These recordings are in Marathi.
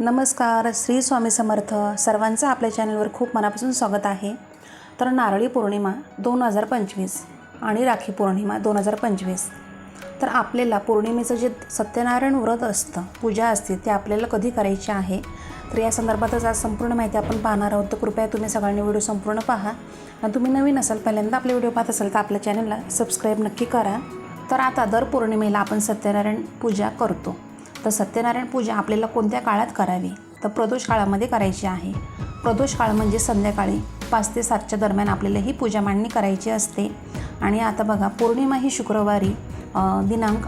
नमस्कार श्री स्वामी समर्थ. सर्वांचं आपल्या चॅनलवर खूप मनापासून स्वागत आहे. तर नारळी पौर्णिमा दोन हजार पंचवीस आणि राखी पौर्णिमा दोन हजार पंचवीस. तर आपल्याला पौर्णिमेचं जे सत्यनारायण व्रत असतं पूजा असते ते आपल्याला कधी करायची आहे? तर या संदर्भातच आज संपूर्ण माहिती आपण पाहणार आहोत. तर कृपया तुम्ही सगळ्यांनी व्हिडिओ संपूर्ण पहा. आणि तुम्ही नवीन असाल पहिल्यांदा आपले व्हिडिओ पाहत असाल तर आपल्या चॅनलला सबस्क्राईब नक्की करा. तर आता दर पौर्णिमेला आपण सत्यनारायण पूजा करतो. तर सत्यनारायण पूजा आपल्याला कोणत्या काळात करावी? तर प्रदोष काळामध्ये करायची आहे. प्रदोष काळ म्हणजे संध्याकाळी पाच ते सातच्या दरम्यान आपल्याला ही पूजा मांडणी करायची असते. आणि आता बघा पौर्णिमा ही शुक्रवारी दिनांक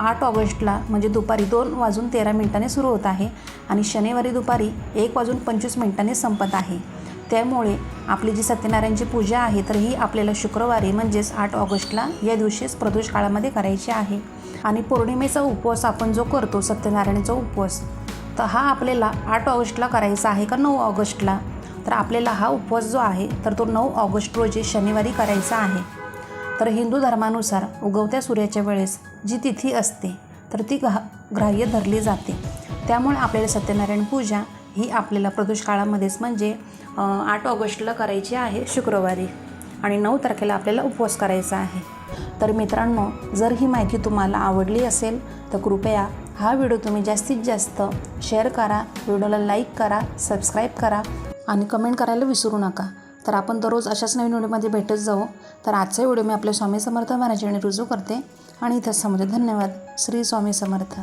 आठ ऑगस्टला म्हणजे दुपारी दोन वाजून तेरा मिनिटांनी सुरू होत आहे. आणि शनिवारी दुपारी एक वाजून पंचवीस मिनिटांनी संपत आहे. त्यामुळे आपली जी सत्यनारायणची पूजा आहे तर ही आपल्याला शुक्रवारी म्हणजेच आठ ऑगस्टला या दिवशीच प्रदोष काळामध्ये करायची आहे. आणि पौर्णिमेचा उपवास आपण जो करतो सत्यनारायणचा उपवास तर हा आपल्याला आठ ऑगस्टला करायचा आहे का नऊ ऑगस्टला? तर आपल्याला हा उपवास जो आहे तर तो नऊ ऑगस्ट रोजी शनिवारी करायचा आहे. तर हिंदू धर्मानुसार उगवत्या सूर्याच्या वेळेस जी तिथी असते तर ती ग्रा ग्राह्य धरली जाते. त्यामुळे आपल्याला सत्यनारायण पूजा ही आपल्याला प्रदोष काळामध्येच म्हणजे आठ ऑगस्टला करायची आहे शुक्रवारी आणि नऊ तारखेला आपल्याला उपवास करायचा आहे. तर मित्रांनो जर ही माहिती तुम्हाला आवडली असेल तर कृपया हा व्हिडिओ तुम्ही जास्तीत जास्त शेअर करा व्हिडिओला लाईक करा सबस्क्राईब करा आणि कमेंट करायला विसरू नका. तर आपण दररोज अशाच नवीन व्हिडिओमध्ये भेटत जाऊ. तर आजचा व्हिडिओ मी आपल्या स्वामी समर्थ महाराजांनी रुजू करते. आणि इथं समजा धन्यवाद. श्री स्वामी समर्थ.